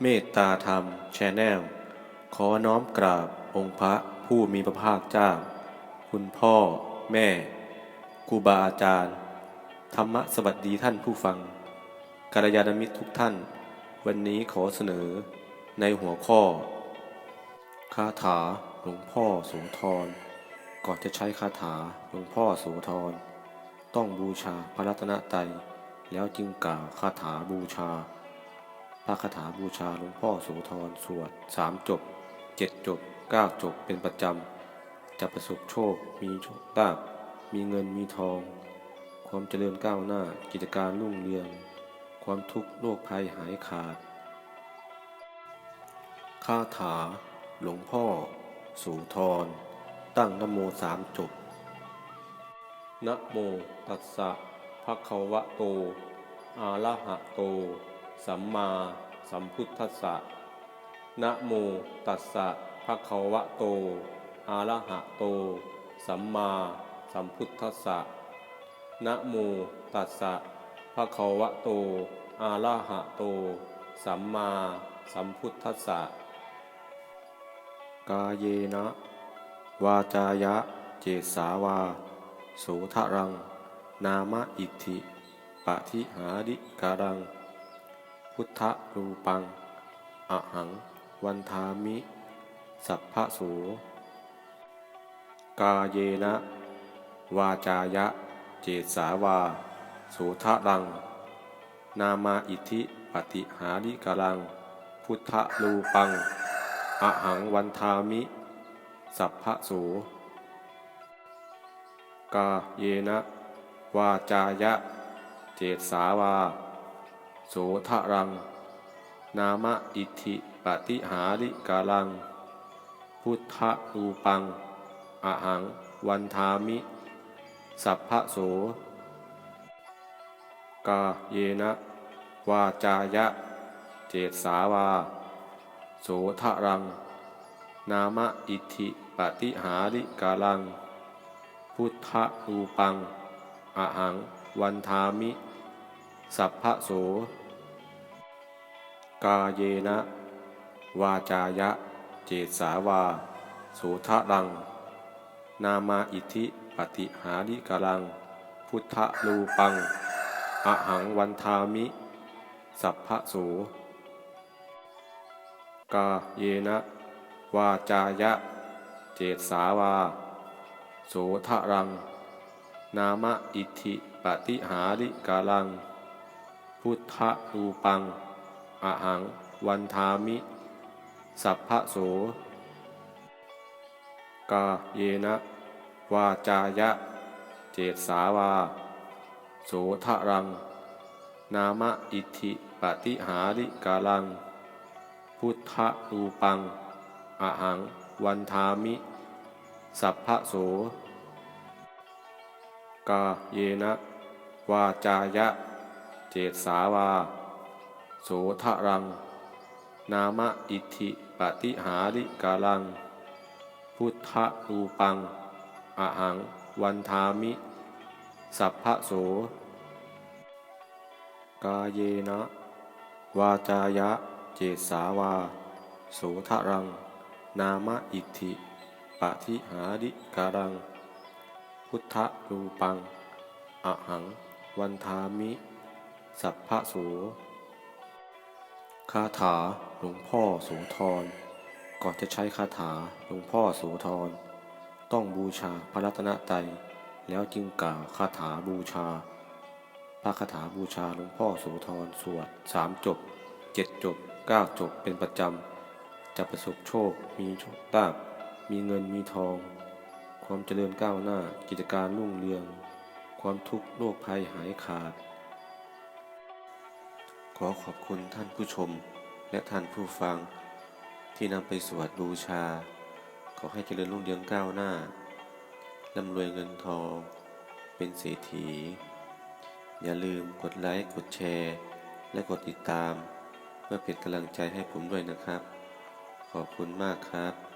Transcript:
เมตตาธรรมแชนแนลขอน้อมกราบองค์พระผู้มีพระภาคเจ้า คุณพ่อ แม่ครูบาอาจารย์ ธรรมะสวัสดีท่านผู้ฟังกัลยาณมิตรทุกท่าน วันนี้ขอเสนอในหัวข้อ คาถาหลวงพ่อโสธร ก่อนจะใช้คาถาหลวงพ่อโสธร ต้องบูชาพระรัตนตรัยแล้วจึงกล่าวคาถาบูชา พระคาถาบูชาหลวงพ่อโสธรสวดสามจบเจ็ดจบเก้าจบเป็นประจำ จะประสบโชค มีโชคลาภมีเงินมีทอง ความเจริญก้าวหน้ากิจการรุ่งเรือง ความทุกข์โรคภัยหายขาดคาถา หลวงพ่อ สูธรตั้งนโมสามจบนะโมตัสสะภะคะวะโตอะระหะโต สัมมาสัมพุทธัสสะ นะโมตัสสะภะคะวะโต อะระหะโต สัมมาสัมพุทธัสสะ นะโมตัสสะภะคะวะโต อะระหะโต สัมมาสัมพุทธัสสะ กาเยนะ วาจายะ เจสาวา โสทะรัง นามะอิทธิปะทิหาริการัง พุทธรูปังอะหัง วันทามิ สัพพะโส กาเยนะ วาจายะ เจสาวาโสทะรัง นามาอิทิปฏิหาริการัง พุทธรูปังอะหังวันทามิ สัพพะโส กาเยนะ วาจายะ เจสาวา โสทะรัง นามะอิทธิปฏิหาริกาลัง พุทธรูปังอะหัง วันทามิ สัพพะโส กาเยนะ วาจายะ เจตสาวา โสทะรัง นามะอิทธิปฏิหาริกาลัง พุทธรูปังอะหัง วันทามิ สัพพะโส กาเยนะ วาจายะ เจสาวา โสทะรัง นามาอิทธิปฏิหาริกาลัง พุทธรูปังอะหังวันทามิ สัพพะโส กาเยนะ วาจายะ เจสาวา โสทะรัง นามะอิทธิปฏิหาริกาลัง พุทธรูปัง อะหัง วันทามิ สัพพะโส กาเยนะ วาจายะ เจตสาวา โสทะรัง นามะอิทิปฏิหาริกาลัง พุทธรูปังอะหัง วันทามิ สัพพะโส กาเยนะ วาจายะ เจตสาวา โสทรัง นามะอิทิปฏิหาริกาลัง พุทธรูปังอะหัง วันทามิ สัพพะโส กาเยนะ วาจายะ เจสาวา โสทรัง นามะอิทิปฏิหาริการัง พุทธรูปังอะหัง วันทามิ สัพพะโส คาถาหลวงพ่อโสธร ก่อนจะใช้คาถาหลวงพ่อโสธร ต้องบูชาพระรัตนตรัยแล้วจึงกล่าวคาถาบูชา พระคาถาบูชาหลวงพ่อโสธรสวดสามจบเจ็ดจบเก้าจบเป็นประจำ จะประสบโชค มีโชคลาภมีเงินมีทอง ความเจริญก้าวหน้ากิจการรุ่งเรือง ความทุกข์โรคภัยหายขาด อขอบคุณท่านผู้ชมและท่านผู้ฟัง ที่นำไปสวดบูชา ขอให้เจริญรุ่งเรืองก้าวหน้าร่ำรวยเงินทอง เป็นเศรษฐี อย่าลืมกดไลค์กดแชร์ และกดติดตาม เพื่อเป็นกำลังใจให้ผมด้วยนะครับ ขอบคุณมากครับ